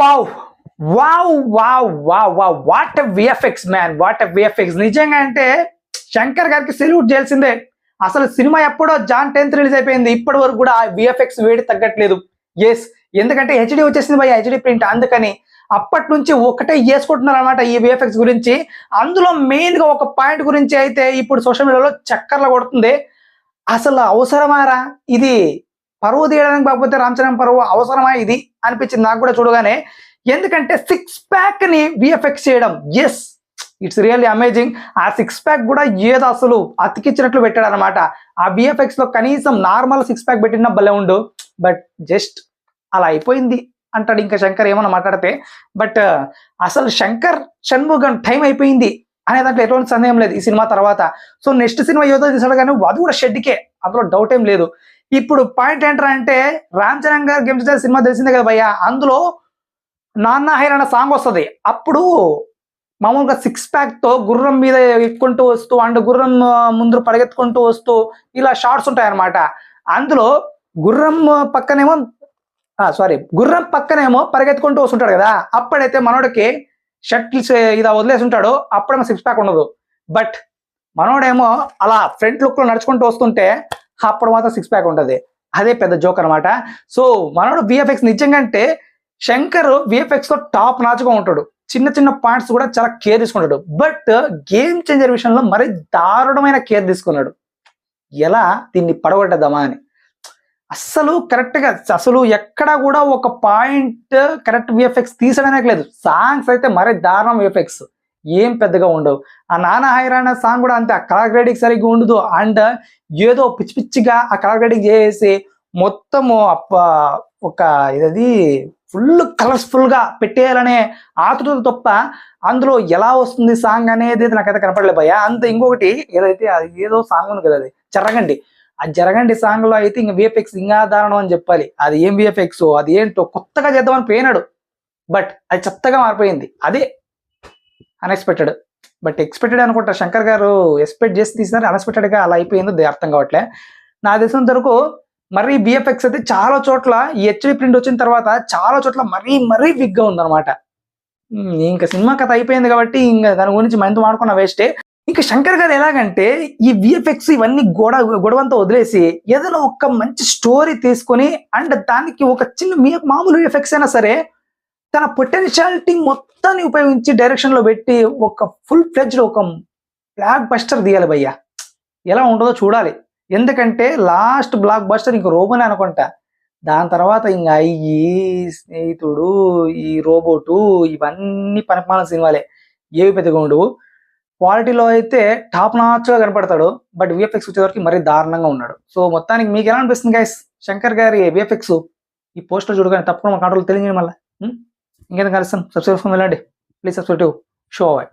Wow wow wow wow wow. What VFX man what VFX నిజంగా అంటే శంకర్ గారికి salute చేయాల్సిందే. అసలు సినిమా ఎప్పుడో జాన్ టెన్త్ రిలీజ్ అయిపోయింది. ఇప్పటి వరకు కూడా ఆ విఎఫ్ఎక్స్ వేడి తగ్గట్లేదు. ఎస్ ఎందుకంటే హెచ్డి వచ్చేసింది భయ హెచ్డి ప్రింట్ అందుకని అప్పటి నుంచి ఒకటే వేసుకుంటున్నారు అనమాట ఈ విఎఫ్ఎక్స్ గురించి. అందులో మెయిన్గా ఒక పాయింట్ గురించి అయితే ఇప్పుడు సోషల్ మీడియాలో చక్కర్లు కొడుతుంది. అసలు అవసరమారా? ఇది పరువు తీయడానికి కాకపోతే రామచరణ్ పరువు అవసరమా ఇది అనిపించింది నాకు కూడా చూడగానే. ఎందుకంటే సిక్స్ ప్యాక్ని విఎఫ్ఎక్స్ చేయడం ఎస్ ఇట్స్ రియల్లీ అమేజింగ్ ఆ సిక్స్ ప్యాక్ కూడా ఏదో అసలు అతికిచ్చినట్లు పెట్టాడు అనమాట ఆ విఎఫ్ఎక్స్లో కనీసం నార్మల్ సిక్స్ ప్యాక్ పెట్టినా భలే ఉండు. బట్ జస్ట్ అలా అయిపోయింది అంటాడు ఇంకా శంకర్ ఏమన్నా మాట్లాడితే. బట్ uh, అసలు శంకర్ షణ్ముఖం టైం అయిపోయింది అనే దాంట్లో ఎటువంటి సందేహం లేదు ఈ సినిమా తర్వాత. సో నెక్స్ట్ సినిమా ఏదో తీసాడు కానీ అది కూడా షెడ్కే అందులో డౌట్ ఏం లేదు. ఇప్పుడు పాయింట్ ఏంటంటే అంటే రామ్ చరణ్ గారు గేమ్స్ సినిమా తెలిసిందే కదా భయ్యా. అందులో నాన్న హైర్ అన్న సాంగ్ వస్తుంది. అప్పుడు మామూలుగా సిక్స్ ప్యాక్తో గుర్రం మీద ఎక్కుంటూ వస్తూ అండ్ గుర్రం ముందు పరిగెత్తుకుంటూ వస్తూ ఇలా షార్ట్స్ ఉంటాయి అన్నమాట అందులో గుర్రం పక్కనేమో సారీ గుర్రం పక్కనేమో పరిగెత్తుకుంటూ వస్తుంటాడు కదా. అప్పుడైతే మనోడికి షర్ట్స్ ఇలా వదిలేసి ఉంటాడు. అప్పుడేమో సిక్స్ ప్యాక్ ఉండదు. బట్ మనోడేమో అలా ఫ్రంట్ లుక్లో నడుచుకుంటూ వస్తుంటే అప్పుడు మాత్రం సిక్స్ ప్యాక్ ఉంటుంది. అదే పెద్ద జోక్ అనమాట సో మనోడు విఎఫ్ఎక్స్ నిజంగా అంటే శంకర్ విఎఫ్ఎక్స్లో టాప్ నాచుగా ఉంటాడు. చిన్న చిన్న పాయింట్స్ కూడా చాలా కేర్ తీసుకుంటాడు. బట్ గేమ్ చేంజర్ విషయంలో మరి దారుణమైన కేర్ తీసుకున్నాడు. ఎలా? దీన్ని పడగొట్టద్దామా అని. అస్సలు కరెక్ట్గా అసలు ఎక్కడా కూడా ఒక పాయింట్ కరెక్ట్ విఎఫ్ఎక్స్ తీసడానికి లేదు. సాంగ్స్ అయితే మరీ దారుణం విఎఫ్ఎక్స్ ఏం పెద్దగా ఉండవు. ఆ నాన్న హైరాణ సాంగ్ కూడా అంతే ఆ కలర్ గ్రేడింగ్ సరిగ్గా ఉండదు. అండ్ ఏదో పిచ్చి పిచ్చిగా ఆ కలర్ గ్రేడింగ్ చేసి మొత్తము అప్ప- ఒక ఇది ఫుల్ కలర్ఫుల్గా పెట్టేయాలనే ఆతృత తప్ప అందులో ఎలా వస్తుంది సాంగ్ అనేది నాకైతే కనపడలేదు భయ్యా. అంత ఇంకొకటి ఏదైతే అది ఏదో సాంగ్ ఉంది కదా అది జరగండి. ఆ జరగండి సాంగ్లో అయితే ఇంకా విఎఫ్ఎక్స్ ఇంకా దారుణం అని చెప్పాలి. అది ఏం విఎఫ్ఎక్స్ అది ఏంటో కొత్తగా చేద్దామని పోయినాడు. బట్ అది చెత్తగా మారిపోయింది. అదే అన్ఎక్స్పెక్టెడ్ బట్ ఎక్స్పెక్టెడ్ అనుకుంటా. శంకర్ గారు ఎక్స్పెక్ట్ చేసి తీసినారు. అన్ఎక్స్పెక్టెడ్గా అలా అయిపోయిందో. అది అర్థం కావట్లే. నా తెలిసినంత వరకు మరీ బిఎఫ్ఎక్స్ అయితే చాలా చోట్ల ఈ హెచ్డి ప్రింట్ వచ్చిన తర్వాత చాలా చోట్ల మరీ మరీ విగ్గా ఉందన్నమాట. ఇంకా సినిమా కథ అయిపోయింది కాబట్టి ఇంకా దాని గురించి మైండ్ మాడుకున్న వేస్టే. ఇంకా శంకర్ గారు ఎలాగంటే ఈ విఎఫ్ఎక్స్ ఇవన్నీ గొడ గొడవంతా వదిలేసి ఏదైనా ఒక మంచి స్టోరీ తీసుకొని అండ్ దానికి ఒక చిన్న మీ మామూలు ఎఫెక్ట్స్ అయినా సరే తన పొటెన్షియాలిటీ మొత్తాన్ని ఉపయోగించి డైరెక్షన్లో పెట్టి ఒక ఫుల్ ఫ్లెడ్జ్ ఒక బ్లాక్ బస్టర్ తీయాలి భయ్యా. ఎలా ఉంటుందో చూడాలి. ఎందుకంటే లాస్ట్ బ్లాక్ బస్టర్ ఇంక రోబోనే అనుకుంటా. దాని తర్వాత ఇంకా అయ్యి స్నేహితుడు ఈ రోబోటు ఇవన్నీ పనిపాలన సినిమాలే. ఏవి పెద్దగా ఉండవు. క్వాలిటీలో అయితే టాప్ నాచ్గా కనపడతాడు. బట్ విఎఫ్ఎక్స్ వచ్చేవరకు మరీ దారుణంగా ఉన్నాడు. సో మొత్తానికి మీకు ఎలా అనిపిస్తుంది గైస్ శంకర్ గారి విఎఫ్ఎక్స్ ఈ పోస్టర్ చూడగానే తప్పకుండా మా కంట్రోల్ తెలియజేయండి మళ్ళీ. ఇంకేందుకు కలుస్తాను సబ్స్క్రైబ్ వెళ్ళండి ప్లీజ్ సబ్స్క్రైబ్ షో అవాయిడ్